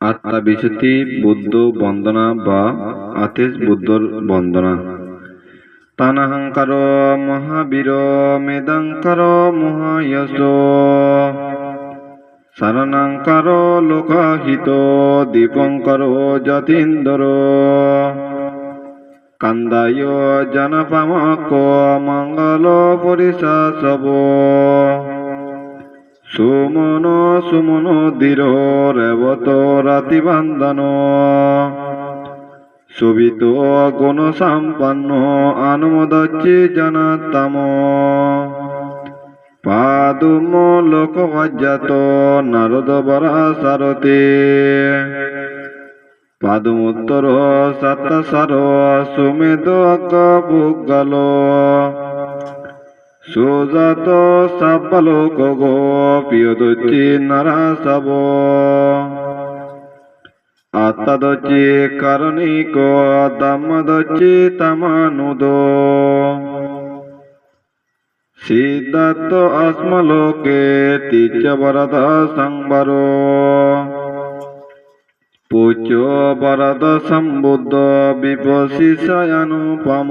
আত্মা বুদ্ধ বন্দনা বা আতিশ বুদ্ধর বন্দনা। তানাহংকার মহাবীর, মেদাঙ্কার মহায়শ শরণাঙ্কার লোকাহিত, দীপঙ্কর যতীন্দ্র। কান্দায় জনপামক মঙ্গল পরিশাসব। সুমন সুমন দৃঢ়, রেবত, রাতি বান্দন। শোভিত গুণ সম্পন্ন অনুমোদচ্ছি জনতম পাদুম লোক লোকভাজ্যাত নারদ বরা সারতে পাদুমুত্তর সাতাসার সুমেদ পুগল সুজাত সাপালোক গো প্রিয়দচ্ছি নারাসব আত্মাদচ্ছি কারণিক দামদচ্ছি তামানুদ। সিদ্ধার্থ আস্মলোকে তিচ বরদ সংবর পুচ বরদ সম্বুদ্ধ বিপশিষয়ানুপম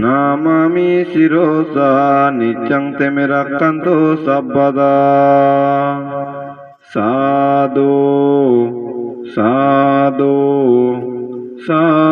নামামি শিরোসা নিত্যং তেমে রাক্ষান্ত সব্বদা সাধু সাধু সাধু